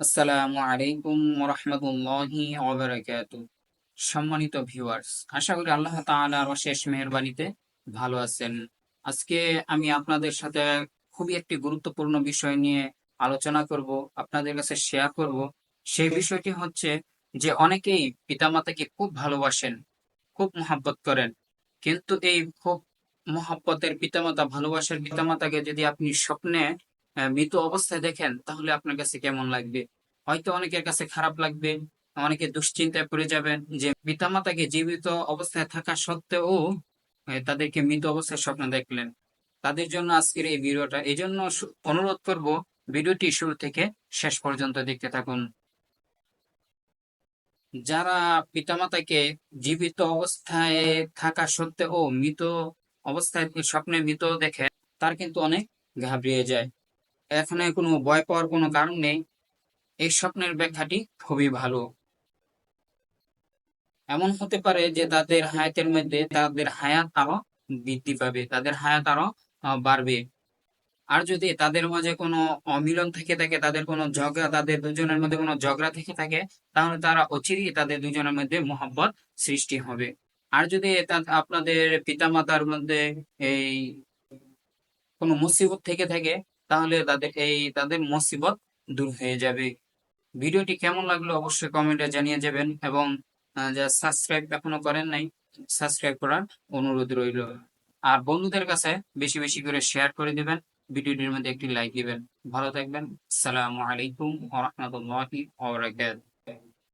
আসসালামু আলাইকুম রহমতুল্লাহি ওবারাকাতু। সম্মানিত ভিউয়ার্স, আশা করি আল্লাহ তাআলার অশেষ মেহেরবানিতে ভালো আছেন। আজকে আমি আপনাদের সাথে খুবই একটি গুরুত্বপূর্ণ বিষয় নিয়ে আলোচনা করব, আপনাদের কাছে শেয়ার করব। সেই বিষয়টি হচ্ছে যে অনেকেই পিতামাতাকে খুব ভালোবাসেন, খুব মহাব্বত করেন। কিন্তু এই খুব মহাব্বতের পিতামাতা, ভালোবাসার পিতামাতাকে যদি আপনি স্বপ্নে মৃত অবস্থায় দেখেন, তাহলে আপনার কাছে কেমন লাগবে? হয়তো অনেকের কাছে খারাপ লাগবে, অনেকে দুশ্চিন্তায় পড়ে যাবেন যে পিতামাতাকে জীবিত অবস্থায় থাকা সত্ত্বেও তাদেরকে মৃত অবস্থায় স্বপ্ন দেখলেন। তাদের জন্য আজকের এই ভিডিওটা, এই জন্য অনুরোধ করব ভিডিওটি শুরু থেকে শেষ পর্যন্ত দেখতে থাকুন। যারা পিতামাতাকে জীবিত অবস্থায় থাকা সত্ত্বেও মৃত অবস্থায়, স্বপ্নে মৃত দেখে, তার কিন্তু অনেক ঘাবড়িয়ে যায়। এখানে কোনো ভয় পাওয়ার কোনো কারণ নেই। এই স্বপ্নের ব্যাখ্যাটি খুবই ভালো। এমন হতে পারে যে তাদের হায়াতের মধ্যে তাদের হায়াত আরও বৃদ্ধি পাবে, তাদের হায়াত আরও বাড়বে। আর যদি তাদের মাঝে কোনো অমিলন থেকে থাকে, তাদের কোনো ঝগড়া, তাদের দুজনের মধ্যে কোনো ঝগড়া থেকে থাকে, তাহলে তারা অচিরেই তাদের দুজনের মধ্যে মোহাব্বত সৃষ্টি হবে। আর যদি আপনাদের পিতামাতার মধ্যে এই কোনো মুসিবত থেকে থাকে তাহলে তাদের এই তাদের মুসিবত দূর হয়ে যাবে। ভিডিওটি কেমন লাগল অবশ্যই কমেন্টে জানিয়ে যাবেন এবং যা সাবস্ক্রাইব এখনও করেন নাই সাবস্ক্রাইব করার অনুরোধ রইল। আর বন্ধুদের কাছে বেশি বেশি করে শেয়ার করে দিবেন, ভিডিওটির মধ্যে একটি লাইক দিবেন। ভালো থাকবেন। সালামু আলাইকুম ওয়া ওবরাকাতুহু